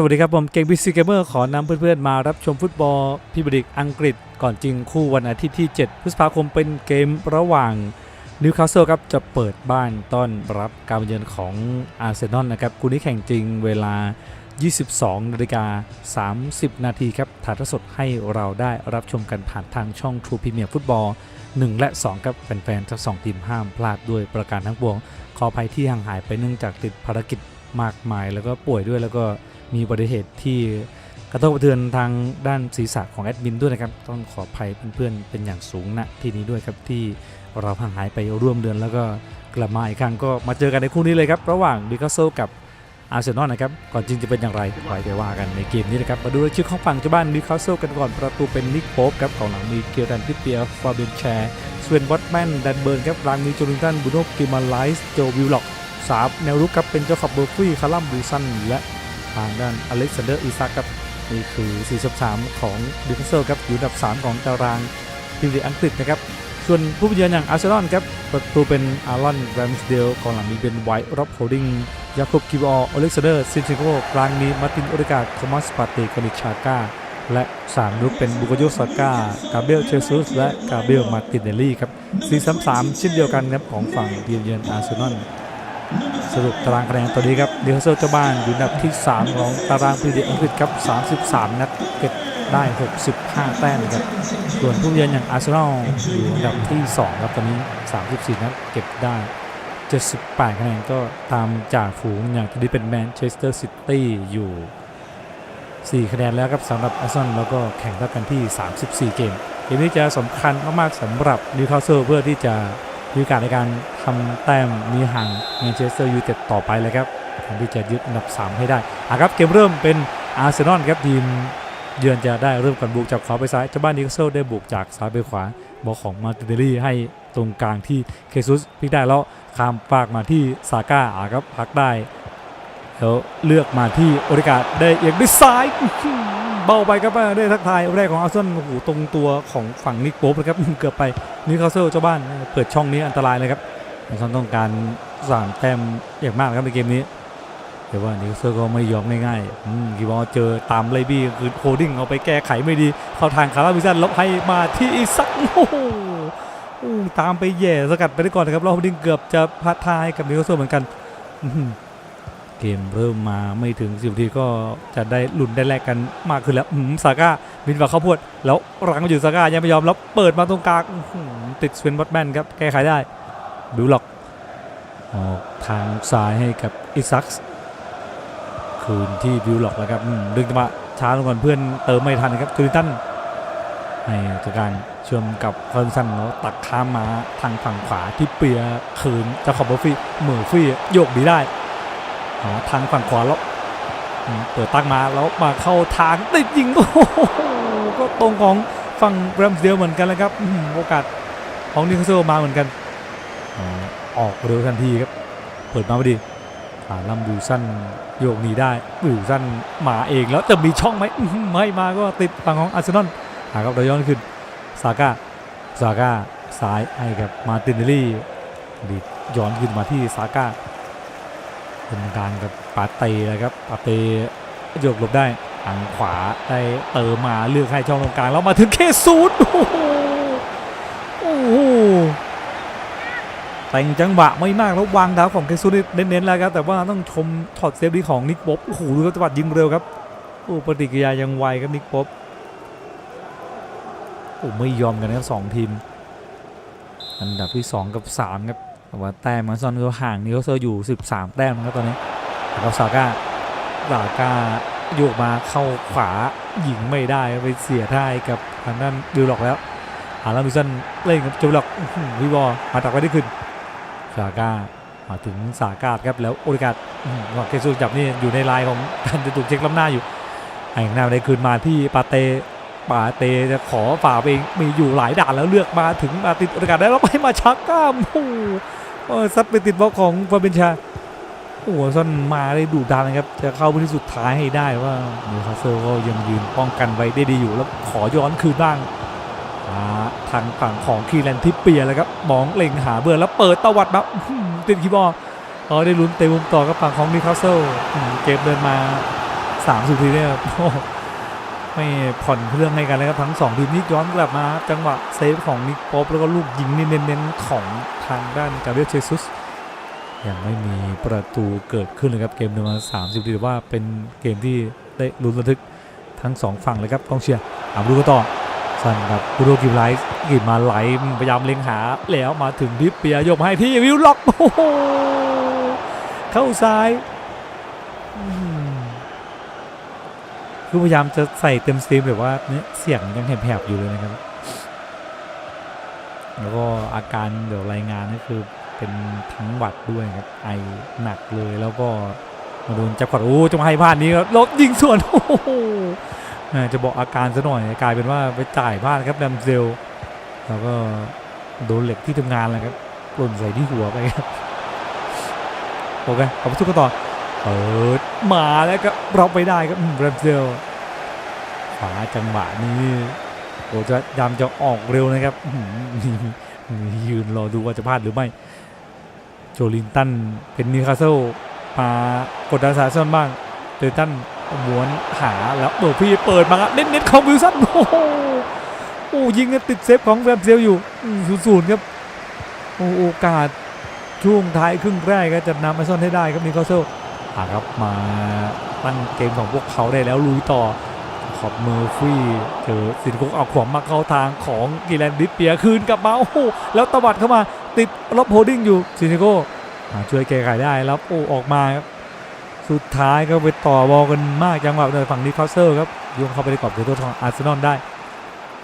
สวัสดีครับ ผมเก่งบีซีเกมเมอร์ขอนำเพื่อนๆ มารับชมฟุตบอลพรีเมียร์ลีกอังกฤษ ก่อนจริงคู่วันอาทิตย์ที่ 7 พฤษภาคมเป็นเกมระหว่างนิวคาสเซิลครับ จะเปิดบ้านต้อนรับการมาเยือนของอาร์เซนอลนะครับคู่นี้แข่งจริงเวลา 22นาฬิกา30 นาทีครับถ่ายทอดสดให้เราได้รับชมกันผ่านทางช่อง True Premier Football 1 และ 2 ครับแฟนๆทั้งสองทีมห้ามพลาดด้วยประการทั้งปวง ขออภัยที่ห่างหายไปเนื่องจากติดภารกิจมากมาย แล้วก็ป่วยด้วยแล้วก็ มีอุบัติเหตุที่กระทบกระเทือนทางด้านศีรษะของแอดมินด้วยนะครับ ต้องขออภัยเพื่อนๆเป็นอย่างสูงณที่นี้ด้วยครับที่เราห่างหายไปร่วมเดือนแล้วก็กลับมาอีกครั้งก็มาเจอกันในคู่นี้เลยครับ ระหว่างดิคาโซกับอาร์เซนอลนะครับ ก่อนจริงจะเป็นอย่างไรไว้ไปว่ากันในเกมนี้นะครับ มาดูรายชื่อของฝั่งเจ้าบ้านนิคาสเซิลกันก่อน ประตูเป็นนิกโป๊ปครับกองหลังมีเกียร์ดันพิเปียฟาเบนแชร์สเวนวัตแมนดันเบิร์นครับกลางมีโจลินตันบูโนกิมาไลส์โจวิลล็อกสามแนวรุกครับเป็นเจ้าขับเบอร์ฟี่คาลัมบูซันและ ทางด้านอเล็กซานเดอร์อีซักครับนี่คือ 43 ของดิคาสเซิลครับอยู่อันดับ 3 ของตารางพรีเมียร์ลีกอังกฤษนะครับ ส่วนผู้เยือนอย่างอาร์เซนอลครับประตูเป็นอารอนแรมสเดลกองหลังมีเป็นไวท์ร็อบโฮดิงยาคบคิวอออเล็กซานเดอร์ซินซิโกกลางมีมาร์ตินโอเดกาโทมัสปาเตกานิชาก้าและ 3 ลูกเป็นบุกโยสกากาเบรียลเชซุสและกาเบรียลมาร์ตินเนลลี่ครับ4-3-3เช่นเดียวกันครับของฝั่งเยือนอาร์เซนอล รุปตารางคะแนนตัวนี้ครับนิวคาสเซิลเจ้าบ้านอยู่อันดับที่ 3 ของตารางพรีเมียอังกฤษครับ 33 นัดเก็บได้ 65 แต้มครับ ส่วนผู้เยือนอย่างอาร์เซนอลอยู่อันดับที่ 2 ครับตอนนี้ 34 นัดเก็บได้ 78 คะแนนก็ตามจากฝูงอย่างที่เป็นแมนเชสเตอร์ซิตี้อยู่ 4 คะแนนแล้วครับสำหรับอาร์เซนอลแล้วก็แข่งเท่ากันที่ 34 เกมเกมนี้จะสำคัญมากๆสำหรับนิวคาสเซิลเพื่อที่จะ มีโอกาสในการทำแต้มมีห่างแมนเชสเตอร์ยูไนเต็ดต่อไปเลยครับแทนที่จะยึดอันดับ 3 ให้ได้อะครับเกมเริ่มเป็นอาร์เซนอลครับทีมเยือนจะได้เริ่มกันบุกจากขวาไปซ้ายเจ้าบ้านนิวคเซลได้บุกจากซ้ายไปขวาบอลของมาร์ติเนลลี่ให้ตรงกลางที่เคซุสพลิกได้แล้วข้ามฝากมาที่ซาก้าอะครับพักได้แล้วเลือกมาที่โอริกาได้เอียงด้วยซ้าย เบาไปครับได้ทักทายแรกของอาร์เซนอลโอ้โหตรงตัวของฝั่งนิกโป๊ปนะครับเกือบไปนิวคาสเซิลเจ้าบ้านเปิดช่องนี้อันตรายเลยครับอาร์เซนอลต้องการสามแต้มอย่างมากครับในเกมนี้แต่ว่านิวคาเซิลก็ไม่ยอมง่ายๆกีบอลเจอตามไลบี้คือโฮดิ้งเอาไปแก้ไขไม่ดี เข้าทางคาราบิซันลบให้มาที่อีซักโอ้โหตามไปแย่สกัดไปได้ก่อนนะครับล้วโฮดิ้งเกือบจะพัดทายกับนิวคเซิลเหมือนกัน เกมเริ่มมาไม่ถึงสิบนทีก็จะได้ลุ้นได้แลกกันมากขึ้นแล้วซาก้าบินฝาเข้าพวดแล้วรังมาอยู่ซาก้ายังไม่ยอมแล้วเปิดมาตรงกลางติดสเวนบอตแมนครับแก้ไขได้บิวล็อกออกทางซ้ายให้กับอิซักคืนที่วิวล็อกแล้วครับดึงจังหวะช้าลงก่อนเพื่อนเติมไม่ทันครับจูริตันให้ตัวการเชื่อมกับคอนซันแล้วตักข้ามมาทางฝั่งขวาที่เปียคืนจะขอบเบอร์ฟี่เหมือฟี่โยกดีได้ หาทางฝั่งขวาแล้วเปิดตั้งมาแล้วมาเข้าทางติดยิงโอ้โหก็ตรงของฝั่งแรมเดลเหมือนกันแล้วครับโอกาสของนิวคาสเซิลมาเหมือนกันออกเร็วทันทีครับ เปิดมาพอดีอ่าลัมบูสันโยกหนีได้บูสันมาเองแล้วจะมีช่องไหมไม่มาก็ติดฝั่งของอาร์เซนอลหาครับเราย้อนขึ้นซาก้าซาก้าซ้ายให้กับมาตินเนลลี่ดีย้อนขึ้นมาที่ซาก้า เป็นกลางกับปาเต้นะครับปาเต้โยกหลบได้ทางขวาได้เติมมาเลือกให้ช่องตรงกลางแล้วมาถึงเคซูดโอ้โหโอ้โหแต่งจังหวะไม่มากแล้ววางเท้าของเคซุนี่เน้นๆแล้วครับแต่ว่าต้องชมช็อตเซฟดีของนิกป๊อปโอ้โหดูครับจังหวะยิงเร็วครับโอ้ปฏิกิริยายังไวครับนิกป๊อปโอ้ไม่ยอมกันนะครับสองทีม อันดับที่ 2 กับ 3 ครับ แต่ว่าแต้มมาซอนก็ห่างนิโคเซอร์อยู่ 13 แต้มนะครับตอนนี้แล้วซาก้าซาก้าโยกมาเข้าขวายิงไม่ได้ไปเสียท่ายกับทางด้านดิวล็อกแล้วหาลามิสันเล่นกับจูล็อกอื้อหือวิวอมาตักไว้ได้ขึ้นซาก้ามาถึงสากาดครับแล้วโอริกาดว่าเคซูจับนี่อยู่ในลายของการจะถูกเช็คล้ำหน้าอยู่ไอ้ข้างหน้าได้คืนมาที่ปาเตปาเตจะขอฝ่าเองมีอยู่หลายด่านแล้วเลือกมาถึงมาติดโอริกาดได้แล้วไปมาชักก้ามโอ้ โออซัดไปติดบล็อกของฟาเบนชาโอ้โหซอนมาได้ดุดันนะครับ จะเข้าไปที่สุดท้ายให้ได้ว่าเนวคาสเซิลก็ยังยืนป้องกันไว้ได้ดีอยู่แล้วขอย้อนคืนบ้างทางฝั่งของคีแลนทิปเปียแล้วครับมองเล็งหาเบอร์แล้วเปิดตวัดมาอื้อหือติดคีย์บอร์ดเขาได้ลุ้นเตะมุมต่อกับฝั่งของนิวคาสเซิลเกมเดินมา30ทีเนี่ย ไม่ผ่อนเครื่องให้กันเลยครับทั้งสองทีมนี้ย้อนกลับมาจังหวะเซฟของนิกป๊อปแล้วก็ลูกยิงนี่เน้นๆของทางด้านกาเบรียลเชซุสยังไม่มีประตูเกิดขึ้นเลยครับเกมหนึ่งมา30ทีถือว่าเป็นเกมที่ได้ลุ้นระทึกทั้งสองฝั่งเลยครับกองเชียร์อ่าดูกันต่อสันกับบูโดกิมไลส์กินมาไหลพยายามเล็งหาแล้วมาถึงดิปเปียยกมให้ที่วิวล็อกโอ้โหเข้าซ้าย คือพยายามจะใส่เต็มสตรีมแบบว่าเนี่ยเสียงยังแหบๆอยู่เลยนะครับ แล้วก็อาการเดี๋ยวรายงานก็คือเป็นทั้งหวัดด้วยครับไอหนักเลยแล้วก็มาโดนจับขวัดโอ้จังหวะให้พลาดนี้ครับรถยิงสวนโอ้โหจะบอกอาการซะหน่อยกลายเป็นว่าไปจ่ายบ้านครับแดมเซลแล้วก็โดนเหล็กที่ทำงานเลยครับหล่นใส่ที่หัวไปครับโอเคขอบคุณกันต่อ เปิดมาแล้วก็รับไปได้ครับแดมเซลขวาจังหวะนี้โอ้จะยามจะออกเร็วนะครับยืนรอดูว่าจะพลาดหรือไม่ โจลินตันเป็นนิวคาสเซิลมากดดันสาซอนบ้างโจลินตันม้วนหาแล้วโดพี่เปิดมาครับเน้นๆของวิลสันโอ้โหโอ้ยิงติดเซฟของแฟมเซลอยู่ศูนย์ศูนย์ครับโอ้โอกาสช่วงท้ายครึ่งแรกก็จะนำไอซอนให้ได้ครับนิโคลเซลาครับมาตั้งเกมของพวกเขาได้แล้วลุยต่อขอบเมอร์ฟี่เจอสินคุกเอาขวามมาเข้าทางของกิแลนดิปเปียคืนกลับมาโอ้โหแล้วตวัดเข้ามาติดลบโฮดดิ้งอยู่ซินโกช่วยแก้ไขได้แล้วโอ้ออกมาครับสุดท้ายก็ไปต่อบอลกันมากจังหวะในฝั่งนิคาสเซิลครับยงเข้าไปในกรอบเขตโทษของอาร์เซนอลได้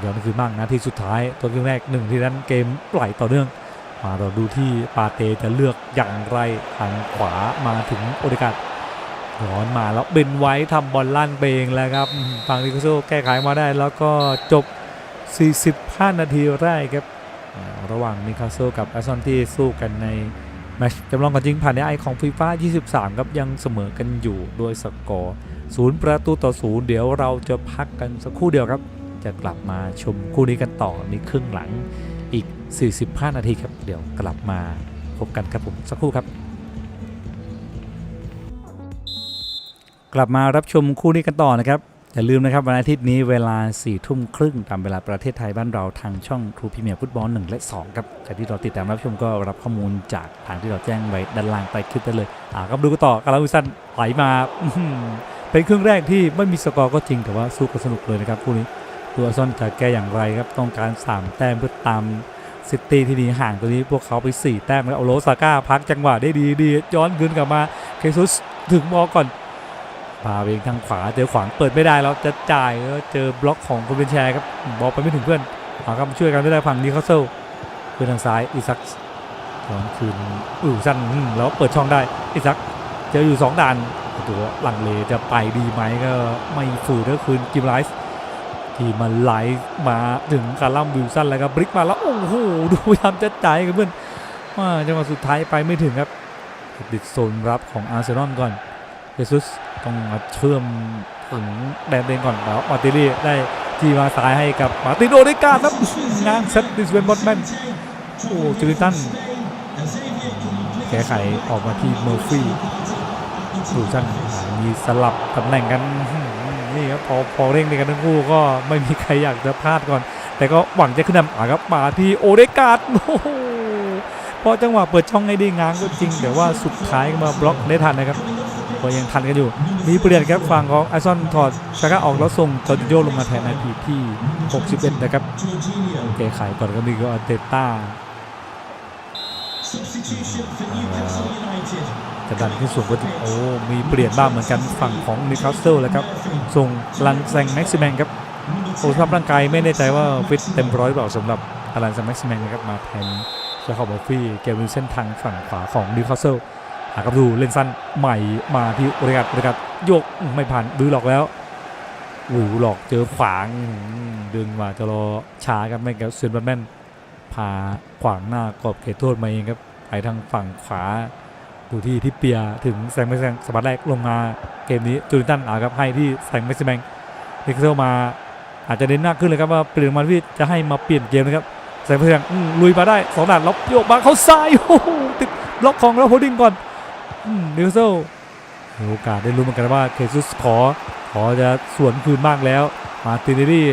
เดี๋ยวนั่นคือมากนาทีสุดท้ายตัวครึ่งแรกหนึ่งที่นั้นเกมไหลต่อเนื่อง มาเราดูที่ปาเตจะเลือกอย่างไรทางขวามาถึงโอเดกาดย้อนมาแล้วเบนไว้ทำบอลลั่นเบงแล้วครับอืมฝั่งนิคาสเซิลแก้ไขมาได้แล้วก็จบ 45 นาทีแรกครับระหว่างนิคาสเซิลกับอาซอลที่สู้กันในแมตช์จำลองกันจริงผ่านในไอของฟีฟ่า23 ครับยังเสมอกันอยู่ด้วยสกอร์ศูนย์ประตูต่อศูนย์เดี๋ยวเราจะพักกันสักครู่เดียวครับ จะกลับมาชมคู่นี้กันต่อในครึ่งหลังอีก 45 นาทีครับ เดี๋ยวกลับมาพบกันครับผมสักครู่ครับ กลับมารับชมคู่นี้กันต่อนะครับ อย่าลืมนะครับวันอาทิตย์นี้เวลา4ี่ทุ่มครึ่งตามเวลาประเทศไทยบ้านเราทางช่องทรูพิเมียฟุตบอล1และ 2 ครับใครที่เราติดตามรับชมก็รับข้อมูลจากทางที่เราแจ้งไว้ด้านล่างใต้คลิปได้เลยอ่าก็ดูกันต่อกาลาวิสันไหลมาเป็นครึ่งแรกที่ไม่มีสกอร์ก็จริงแต่ว่าสู้กันสนุกเลยนะครับคู่นี้ดูอาร์เซอลจะแก้อย่างไรครับต้องการ 3 แต้มเพื่อตาม ซิตี้ที่หนีห่างตัวนี้พวกเขาไป 4 แต้มแล้วเอโลซาก้าพักจังหวะได้ดีดีย้อนคืนกลับมาเคซุสถึงบอลก่อนพาเองทางขวาเจอขวางเปิดไม่ได้แล้วจะจ่ายแล้วเจอบล็อกของคนเป็นแชร์ครับบอลไปไม่ถึงเพื่อนเอาครับช่วยกันไม่ได้ฝั่งนี้เขาเซลเพื่อนทางซ้ายอิซักย้อนคืนอือสั้นแล้วเปิดช่องได้อิซักเจออยู่สองด่านตัวหลังเลจะไปดีไหมก็ไม่ฝืนก็คืนกิมไลส์ ที่มันไหลมาถึงคาร์ลัมวิลสันแล้วก็บบริกมาแล้วโอ้โหดูพยายามจะจ่ายกันเพื่อนว่าจังหวะสุดท้ายไปไม่ถึงครับติดโซนรับของอาร์เซนอลก่อนเยซุสต้องมาเชื่อมถึงแดนเดนก่อนแล้วมาติลี่ได้ทีมาซ้ายให้กับมาติโอเดกาครับงางเซตดิสเวนบอตแมนโอ้จูริตันแก้ไขออกมาที่เมอร์ฟี่ดูจันมีสลับตำแหน่งกัน นี่ครับพอพอเร่งในกันทั้งคู่ก็ไม่มีใครอยากจะพลาดก่อน แต่ก็หวังจะขึ้นนำอะครับมาที่โอเดกาดโอ้พอจังหวะเปิดช่องให้ได้ง้างก็จริง แต่ว่าสุดท้ายมาบล็อกได้ทันนะครับก็ยังทันกันอยู่ มีเปลี่ยนครับฝั่งของไอซอนถอดชาก้าออกแล้วส่งจอร์จิโยลงมาแทนนาทีที่ 61 นะครับแก้ไขก่อนก็มีก็เตต้า จะดันขึ้นสูงก็ถโอ้มีเปลี่ยนบ้างเหมือนกันฝั่งของนิคาสเซิลแล้วครับ ส่งลันแซงแม็กซิแมนครับโอ้สภาพร่างกายไม่แน่ใจว่าฟิตเต็มร้อยหรือเปล่าสำหรับอลันแซงแม็กซิแมนนะครับมาแทนเชคอบอฟฟี่เกมวินเส้นทางฝั่งขวาของนิคาสเซิลหากับดูเล่นสั้นใหม่มาที่โอเรกัดโอเรกัดโยกไม่ผ่านดื้อหลอกแล้วโอ้โหลอกเจอขวางดึงมาจะรอช้าครับไม่กับเซนบัตแมนพาขวางหน้ากรอบเขตโทษมาเองครับไปทางฝั่งขวา ดูที่ที่เปียถึงแซงไม่แซงสปัดแรกลงมาเกมนี้จูรินตันอาครับให้ที่แซงไม่แซงนิกเซลมาอาจจะเน้นหน้าขึ้นเลยครับว่าเปลี่ยนมาที่จะให้มาเปลี่ยนเกมนะครับแซงไม่แซงลุยมาได้สองด่านล็อกโยกมาเขาซ้ายโอ้ติดล็อกของแล้วโฮดดิ้งก่อนนิวเซลมีโอกาสได้รู้เหมือนกันว่าเคซุสขอพอจะสวนคืนบ้างแล้ว มาตินเนลลี่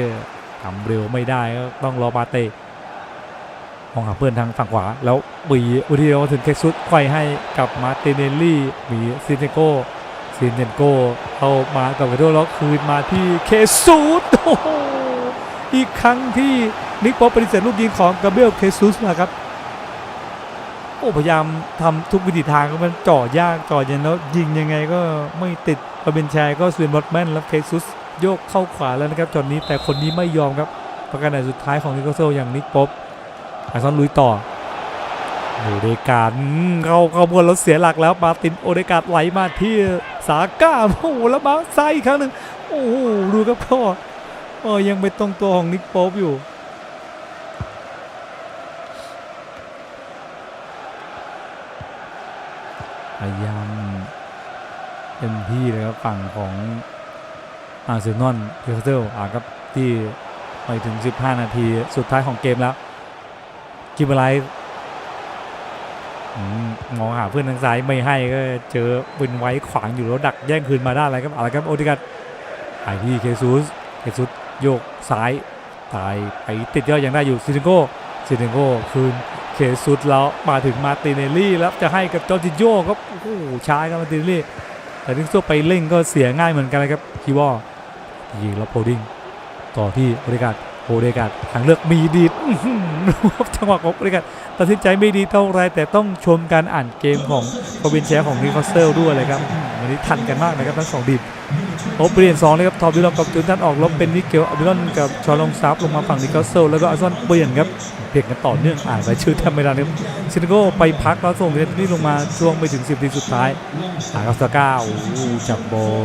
ทำเร็วไม่ได้ก็ต้องรอมาเตะ องหาเพื่อนทางฝั่งขวา แล้วบีอุทิโอถึงเคซุสไขว้ให้กับมาร์ตินเนลลี่มีซินเนโกซินเนโกเอามากับกระโดดแล้วคืนมาที่เคซุสโอ้โหอีกครั้งที่นิกป๊อปปฏิเสธลูกยิงของกาเบรียลเคซุสนะครับโอ้พยายามทำทุกวิธีทางก็มันจ่อยากจ่อเย็นแล้วยิงยังไงก็ไม่ติดปาเบนชัยก็สเวนบอตแมนแล้วเคซุสโยกเข้าขวาแล้วนะครับจอนนี้แต่คนนี้ไม่ยอมครับประกันในสุดท้ายของนิโคลเซลอย่างนิกป๊อป อาซอนลุยต่อโอเดกาดเข้าเข้าบนแล้วเสียหลักแล้วมาตินโอเดกาดไหลมาที่สาก้าโอ้โหแล้วมาซ้ายอีกครั้งหนึ่งโอ้โหดูครับพ่อเออยังไปตรงตัวของนิกป๊อปอยู่พยายามเต็มที่เลยครับฝั่งของอาร์เซนอลเทคเซลอ่าครับที่ไปถึง 15 นาทีสุดท้ายของเกมแล้ว กิบไลท์มองหาเพื่อนทางซ้ายไม่ให้ก็เจอปืนไว้ขวางอยู่แล้วดักแย่งคืนมาได้อะไรครับอะไรครับโอติกัสไปที่เคซุสเคซุสโยกซ้ายตายไปติดยอดยังได้อยู่ซิติโก้ซิติโก้คืนเคซุดแล้วมาถึงมาติเนลลี่แล้วจะให้กับจอร์จิโยครับโอ้โหช้าครับมาติเนลลี่แต่ทิงโซไปเล่งก็เสียง่ายเหมือนกันเลยครับคีวอยิงแล้วโพดิ้งต่อที่บริการ โอเดกาดทางเลือกมีดีดอื้อหือจังหวะของบริการตัดสินใจไม่ดีเท่าไรแต่ต้องชมการอ่านเกมของโคบินแชร์ของนิคาสเซิลด้วยเลยครับวันนี้ทันกันมากนะครับทั้งสองทีมโอเปลี่ยนสองเลยครับทอมดิลอนกับจูนตันออกลบเป็นนิเกลอบิลอนกับชอลองซับลงมาฝั่งนิคาสเซิลแล้วก็อาร์ซอนเปลี่ยนครับเพียงกันต่อเนื่องอ่านไปชื่อแทบไม่ได้นะครับซินโก้ไปพักแล้วส่งเรนนี่ลงมาช่วงไปถึง 10นาทีสุดท้ายหากัสก้าโอ้โหจับบอล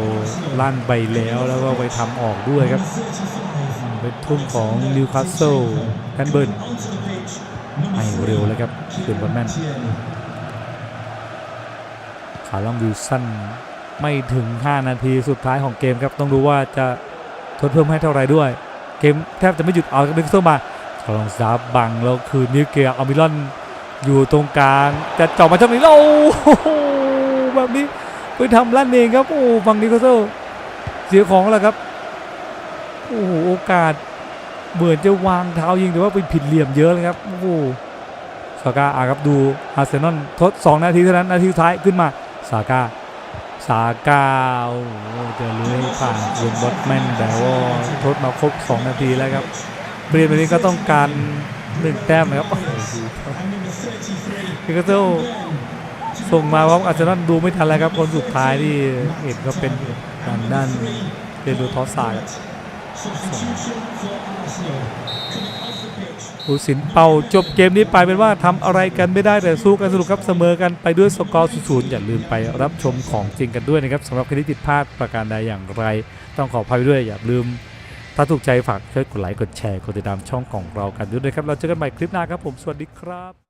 ลั่นไปแล้วแล้วก็ไปทำออกด้วยครับ เป็นทุ่มของนิวคาสเซิลแคนเบิร์นไม่เร็วเลยครับคืนบอลแม่นขาลองวิลสันไม่ถึง 5 นาทีสุดท้ายของเกมครับต้องดูว่าจะทดเพิ่มให้เท่าไรด้วย เกมแทบจะไม่หยุดเอากับนิวคาสเซิลมาขอลองซับบังแล้วคือนิวเกียอามิลอนอยู่ตรงกลางจะเจาะมาช่องนี้แล้วแบบนี้ไปทำลั่นเองครับโอ้ฝั่งนิโคลเซลเสียของแล้วครับ โอ้โหโอกาสเหมือนจะวางเท้ายิงแต่ว่าไปผิดเหลี่ยมเยอะเลยครับโอ้โหซาก้าอะครับดูอาร์เซนอลทด2นาทีเท่านั้นนาทีสุดท้ายขึ้นมาซาก้าซาก้าโอ้โหจะเลื้อยผ่านเวนบอตแมนแต่ว่าทดมาครบ 2 นาทีแล้วครับ เปลี่ยนแบบนี้ก็ต้องการหนึ่งแต้มนะครับโอ้โหพิกาโซส่งมาพร้อมอาร์เซนอลดูไม่ทันแล้วครับ คนสุดท้ายที่เห็นก็เป็นทางด้านเปโดทอสซาครับ ผู้สินเป่าจบเกมนี้ไปเป็นว่าทำอะไรกันไม่ได้แต่สู้กันสนุกครับเสมอกันไปด้วยสกอร์ศูนย์อย่าลืมไปรับชมของจริงกันด้วยนะครับสำหรับใครที่ติดพลาดประการใดอย่างไร ต้องขออภัยด้วยอย่าลืม ถ้าถูกใจฝากช่วยกดไลค์กดแชร์กดติดตามช่องของเรากันด้วยนะครับเราเจอกันใหม่คลิปหน้าครับผมสวัสดีครับ